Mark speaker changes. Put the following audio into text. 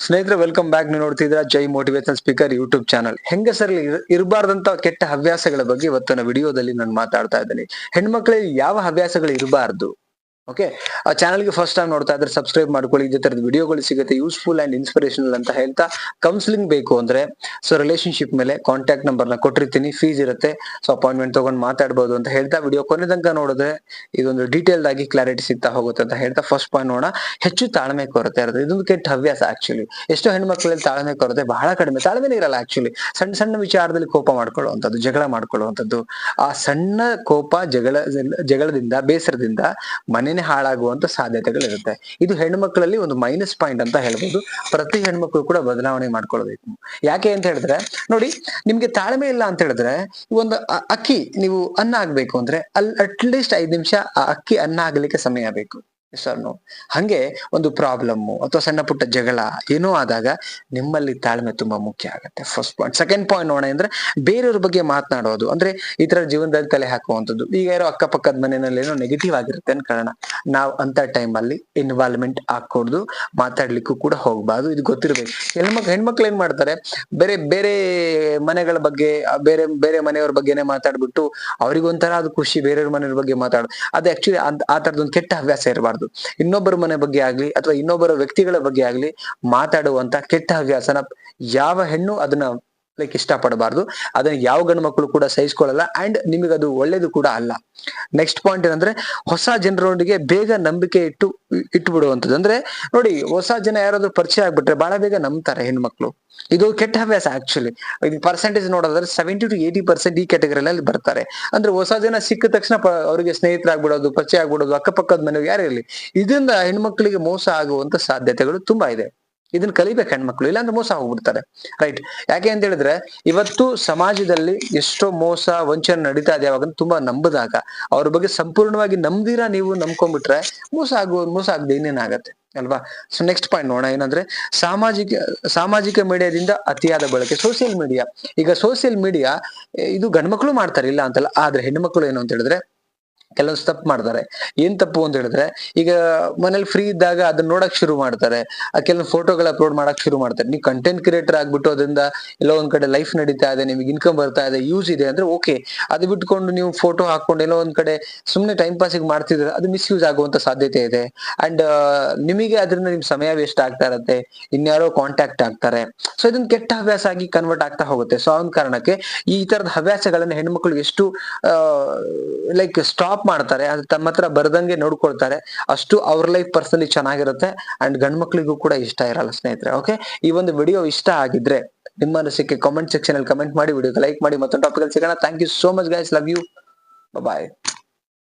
Speaker 1: ಸ್ನೇಹಿತರೆ welcome back ನೀವು ನೋಡ್ತಿದ್ರ Jai motivation speaker YouTube channel ಹೆಂಗಸರಲ್ಲಿ ಇರ- ಇರಬಾರ್ದಂತ ಕೆಟ್ಟ ಹವ್ಯಾಸಗಳ ಬಗ್ಗೆ ಇವತ್ತಿನ ವಿಡಿಯೋದಲ್ಲಿ ನಾನು ಮಾತಾಡ್ತಾ ಇದ್ದೀನಿ. ಹೆಣ್ಮಕ್ಳಲ್ಲಿ ಯಾವ ಹವ್ಯಾಸಗಳು ಇರಬಾರ್ದು? ಓಕೆ ಆ ಚಾನಲ್ಗೆ ಫಸ್ಟ್ ಟೈಮ್ ನೋಡ್ತಾ ಇದ್ರೆ ಸಬ್ಸ್ಕ್ರೈಬ್ ಮಾಡ್ಕೊಳ್ಳಿ. ಇದೇ ತರದ ವಿಡಿಯೋಗಳು ಸಿಗುತ್ತೆ. ಯೂಸ್ಫುಲ್ ಅಂಡ್ ಇನ್ಸ್ಪಿರೇಷನಲ್ ಅಂತ ಹೇಳ್ತಾ ಕೌನ್ಸಿಲಿಂಗ್ ಬೇಕು ಅಂದ್ರೆ ಸೊ ರಿಲೇಶನ್ಶಿಪ್ ಮೇಲೆ ಕಾಂಟ್ಯಾಕ್ಟ್ ನಂಬರ್ನ ಕೊಟ್ಟಿರ್ತೀನಿ. ಫೀಸ್ ಇರುತ್ತೆ. ಸೊ ಅಪಾಯಿಂಟ್ಮೆಂಟ್ ತಗೊಂಡು ಮಾತಾಡ್ಬೋದು ಅಂತ ಹೇಳ್ತಾ ವಿಡಿಯೋ ಕೊನೆ ತನಕ ನೋಡಿದ್ರೆ ಇದೊಂದು ಡೀಟೇಲ್ ಆಗಿ ಕ್ಲಾರಿಟಿ ಸಿಗ್ತಾ ಹೋಗುತ್ತೆ ಅಂತ ಹೇಳ್ತಾ ಫಸ್ಟ್ ಪಾಯಿಂಟ್ ನೋಡೋಣ. ಹೆಚ್ಚು ತಾಳ್ಮೆ ಕೊರತೆ ಇರುತ್ತೆ. ಇದೊಂದು ಕೆಟ್ಟ ಹವ್ಯಾಸ ಆಕ್ಚುಲಿ ಎಷ್ಟೋ ಹೆಣ್ಮಕ್ಳಲ್ಲಿ ತಾಳ್ಮೆ ಕೊರತೆ ಬಹಳ ಕಡಿಮೆ. ತಾಳ್ಮೆ ಇರಲ್ಲ ಆಕ್ಚುಲಿ ಸಣ್ಣ ಸಣ್ಣ ವಿಚಾರದಲ್ಲಿ ಕೋಪ ಮಾಡ್ಕೊಳ್ಳುವಂಥದ್ದು, ಜಗಳ ಮಾಡ್ಕೊಳ್ಳುವಂಥದ್ದು. ಆ ಸಣ್ಣ ಕೋಪ ಜಗಳ, ಜಗಳದಿಂದ, ಬೇಸರದಿಂದ ಮನೆನೇ ಹಾಳಾಗುವಂತ ಸಾಧ್ಯತೆಗಳಿರುತ್ತೆ. ಇದು ಹೆಣ್ಮಕ್ಳಲ್ಲಿ ಒಂದು ಮೈನಸ್ ಪಾಯಿಂಟ್ ಅಂತ ಹೇಳ್ಬೋದು. ಪ್ರತಿ ಹೆಣ್ಮಕ್ಳು ಕೂಡ ಬದಲಾವಣೆ ಮಾಡ್ಕೊಳ್ಬೇಕು. ಯಾಕೆ ಅಂತ ಹೇಳಿದ್ರೆ, ನೋಡಿ, ನಿಮ್ಗೆ ತಾಳ್ಮೆ ಇಲ್ಲ ಅಂತ ಹೇಳಿದ್ರೆ, ಒಂದು ಅಕ್ಕಿ ನೀವು ಅನ್ನ ಆಗ್ಬೇಕು ಅಂದ್ರೆ ಅಲ್ಲಿ ಅಟ್ಲೀಸ್ಟ್ ಐದ್ ನಿಮಿಷ ಆ ಅಕ್ಕಿ ಅನ್ನ ಆಗ್ಲಿಕ್ಕೆ ಸಮಯ ಬೇಕು. ಸರ್ ನೋ ಹಂಗೆ ಒಂದು ಪ್ರಾಬ್ಲಮ್ ಅಥವಾ ಸಣ್ಣ ಪುಟ್ಟ ಜಗಳ ಏನೋ ಆದಾಗ ನಿಮ್ಮಲ್ಲಿ ತಾಳ್ಮೆ ತುಂಬಾ ಮುಖ್ಯ ಆಗುತ್ತೆ. ಫಸ್ಟ್ ಪಾಯಿಂಟ್ ಸೆಕೆಂಡ್ ಪಾಯಿಂಟ್ ನೋಡೋಣ ಅಂದ್ರೆ ಬೇರೆಯವ್ರ ಬಗ್ಗೆ ಮಾತನಾಡೋದು. ಅಂದ್ರೆ ಈ ತರ ಜೀವನದಲ್ಲಿ ತಲೆ ಹಾಕುವಂಥದ್ದು. ಈಗ ಯಾರೋ ಅಕ್ಕಪಕ್ಕದ ಮನೆಯಲ್ಲಿ ಏನೋ ನೆಗೆಟಿವ್ ಆಗಿರುತ್ತೆ ಅನ್ಕೊಳ್ಳೋಣ ನಾವು ಅಂತ ಟೈಮ್ ಅಲ್ಲಿ ಇನ್ವಾಲ್ವ್ಮೆಂಟ್ ಹಾಕೊಡ್ದು ಮಾತಾಡ್ಲಿಕ್ಕೂ ಕೂಡ ಹೋಗ್ಬಾರ್ದು. ಇದು ಗೊತ್ತಿರ್ಬೇಕು. ಹೆಣ್ಮಕ್, ಹೆಣ್ಮಕ್ಳು ಏನ್ ಮಾಡ್ತಾರೆ? ಬೇರೆ ಬೇರೆ ಮನೆಗಳ ಬಗ್ಗೆ, ಬೇರೆ ಬೇರೆ ಮನೆಯವ್ರ ಬಗ್ಗೆನೆ ಮಾತಾಡ್ಬಿಟ್ಟು ಅವ್ರಿಗೊಂಥರ ಅದು ಖುಷಿ ಬೇರೆಯವ್ರ ಮನೆಯವ್ರ ಬಗ್ಗೆ ಮಾತಾಡೋದು ಅದು ಆಕ್ಚುಲಿ ಆ ತರದೊಂದು ಕೆಟ್ಟ ಹವ್ಯಾಸ ಇರಬಾರ್ದು. ಇನ್ನೊಬ್ಬರ ಮನೆ ಬಗ್ಗೆ ಆಗ್ಲಿ ಅಥವಾ ಇನ್ನೊಬ್ಬರ ವ್ಯಕ್ತಿಗಳ ಬಗ್ಗೆ ಆಗ್ಲಿ ಮಾತಾಡುವಂತ ಕೆಟ್ಟ ಹವ್ಯಾಸನ ಯಾವ ಹೆಣ್ಣು ಅದನ್ನ ಲೈಕ್ ಇಷ್ಟಪಡಬಾರ್ದು. ಅದನ್ನ ಯಾವ ಗಂಡು ಮಕ್ಕಳು ಕೂಡ ಸಹಿಸ್ಕೊಳ್ಳಲ್ಲ ಅಂಡ್ ನಿಮಗೆ ಅದು ಒಳ್ಳೇದು ಕೂಡ ಅಲ್ಲ. ನೆಕ್ಸ್ಟ್ ಪಾಯಿಂಟ್ ಏನಂದ್ರೆ ಹೊಸ ಜನರೊಂದಿಗೆ ಬೇಗ ನಂಬಿಕೆ ಇಟ್ಟು ಇಟ್ಟು ಬಿಡುವಂಥದ್ದು ಅಂದ್ರೆ ನೋಡಿ ಹೊಸ ಜನ ಯಾರಾದ್ರೂ ಪರಿಚಯ ಆಗ್ಬಿಟ್ರೆ ಬಹಳ ಬೇಗ ನಂಬ್ತಾರೆ ಹೆಣ್ಮಕ್ಳು. ಇದು ಕೆಟ್ಟ ಹವ್ಯಾಸ ಆಕ್ಚುಲಿ ಇದು ಪರ್ಸೆಂಟೇಜ್ ನೋಡೋದಾದ್ರೆ ಸೆವೆಂಟಿ ಟು ಏಟಿ ಪರ್ಸೆಂಟ್ ಈ ಕ್ಯಾಟಗರಿಯಲ್ಲಿ ಬರ್ತಾರೆ. ಅಂದ್ರೆ ಹೊಸ ಜನ ಸಿಕ್ಕ ತಕ್ಷಣ ಅವರಿಗೆ ಸ್ನೇಹಿತರಾಗ್ಬಿಡೋದು ಪರಿಚಯ ಆಗ್ಬಿಡೋದು, ಅಕ್ಕಪಕ್ಕದ ಮನೆಗೆ ಯಾರು ಇರಲಿ. ಇದರಿಂದ ಹೆಣ್ಮಕ್ಳಿಗೆ ಮೋಸ ಆಗುವಂತ ಸಾಧ್ಯತೆಗಳು ತುಂಬಾ ಇದೆ. ಇದನ್ನ ಕಲಿಬೇಕು ಹೆಣ್ಮಕ್ಳು, ಇಲ್ಲಾಂದ್ರೆ ಮೋಸ ಹೋಗ್ಬಿಡ್ತಾರೆ ರೈಟ್ ಯಾಕೆ ಅಂತ ಹೇಳಿದ್ರೆ, ಇವತ್ತು ಸಮಾಜದಲ್ಲಿ ಎಷ್ಟೋ ಮೋಸ, ವಂಚನೆ ನಡೀತಾ ಇದೆ ಅವಾಗ ತುಂಬಾ ನಂಬದಾಗ. ಅವ್ರ ಬಗ್ಗೆ ಸಂಪೂರ್ಣವಾಗಿ ನಂಬ್ದಿರಾ ನೀವು ನಂಬ್ಕೊಂಡ್ಬಿಟ್ರೆ ಮೋಸ ಆಗುವ ಮೋಸ ಆಗದೆ ಇನ್ನೇನಾಗತ್ತೆ ಅಲ್ವಾ? ಸೊ ನೆಕ್ಸ್ಟ್ ಪಾಯಿಂಟ್ ನೋಡೋಣ. ಏನಂದ್ರೆ, ಸಾಮಾಜಿಕ ಸಾಮಾಜಿಕ ಮೀಡಿಯಾದಿಂದ ಅತಿಯಾದ ಬಳಕೆ ಸೋಷಿಯಲ್ ಮೀಡಿಯಾ ಈಗ ಸೋಷಿಯಲ್ ಮೀಡಿಯಾ ಇದು ಗಂಡ್ಮಕ್ಳು ಮಾಡ್ತಾರೆ, ಇಲ್ಲ ಅಂತಲ್ಲ. ಆದ್ರೆ ಹೆಣ್ಮಕ್ಳು ಏನು ಅಂತ ಹೇಳಿದ್ರೆ ಕೆಲವೊಂದು ತಪ್ಪು ಮಾಡ್ತಾರೆ. ಏನ್ ತಪ್ಪು ಅಂತ ಹೇಳಿದ್ರೆ, ಈಗ ಮನೇಲಿ ಫ್ರೀ ಇದ್ದಾಗ ಅದನ್ನ ನೋಡಕ್ ಶುರು ಮಾಡ್ತಾರೆ. ಆ ಕೆಲವೊಂದು ಫೋಟೋಗಳು ಅಪ್ಲೋಡ್ ಮಾಡಕ್ ಶುರು ಮಾಡ್ತಾರೆ. ನೀವು ಕಂಟೆಂಟ್ ಕ್ರಿಯೇಟರ್ ಆಗ್ಬಿಟ್ಟು ಅದರಿಂದ ಎಲ್ಲೋ ಒಂದ್ ಕಡೆ ಲೈಫ್ ನಡೀತಾ ಇದೆ, ನಿಮ್ಗೆ ಇನ್ಕಮ್ ಬರ್ತಾ ಇದೆ ಯೂಸ್ ಇದೆ ಅಂದ್ರೆ ಓಕೆ ಅದು ಬಿಟ್ಕೊಂಡು ನೀವು ಫೋಟೋ ಹಾಕೊಂಡು ಎಲ್ಲೋ ಒಂದ್ ಕಡೆ ಸುಮ್ನೆ ಟೈಮ್ ಪಾಸಿಗೆ ಮಾಡ್ತಿದ್ರೆ ಅದು ಮಿಸ್ಯೂಸ್ ಆಗುವಂತ ಸಾಧ್ಯತೆ ಇದೆ. ಅಂಡ್ ನಿಮಗೆ ಅದರಿಂದ ನಿಮ್ ಸಮಯ ವೇಸ್ಟ್ ಆಗ್ತಾ ಇರತ್ತೆ. ಇನ್ಯಾರೋ ಕಾಂಟ್ಯಾಕ್ಟ್ ಆಗ್ತಾರೆ. ಸೊ ಇದನ್ನ ಕೆಟ್ಟ ಹವ್ಯಾಸ ಆಗಿ ಕನ್ವರ್ಟ್ ಆಗ್ತಾ ಹೋಗುತ್ತೆ. ಸೊ ಅವನ ಕಾರಣಕ್ಕೆ ಈ ತರದ ಹವ್ಯಾಸಗಳನ್ನ ಹೆಣ್ಮಕ್ಳು ಎಷ್ಟು ಲೈಕ್ ಸ್ಟಾಪ್ ಮಾಡ್ತಾರೆ, ಅದು ತಮ್ಮ ಹತ್ರ ಬರ್ದಂಗೆ ನೋಡ್ಕೊಳ್ತಾರೆ, ಅಷ್ಟು ಅವ್ರ ಲೈಫ್ ಪರ್ಸನಲಿ ಚೆನ್ನಾಗಿರುತ್ತೆ ಅಂಡ್ ಗಂಡ್ ಮಕ್ಳಿಗೂ ಕೂಡ ಇಷ್ಟ ಇರಲ್ಲ ಸ್ನೇಹಿತರೆ ಓಕೆ ಈ ಒಂದು ವಿಡಿಯೋ ಇಷ್ಟ ಆಗಿದ್ರೆ ನಿಮ್ಮ ಅನಿಸಿಕೆ ಕಾಮೆಂಟ್ ಸೆಕ್ಷನ್ ಅಲ್ಲಿ ಕಮೆಂಟ್ ಮಾಡಿ ವಿಡಿಯೋ ಲೈಕ್ ಮಾಡಿ, ಮತ್ತೊಂದು ಟಾಪಿಕ್ ಅಲ್ಲಿ ಸಿಗೋಣ. Thank you so much guys love you bye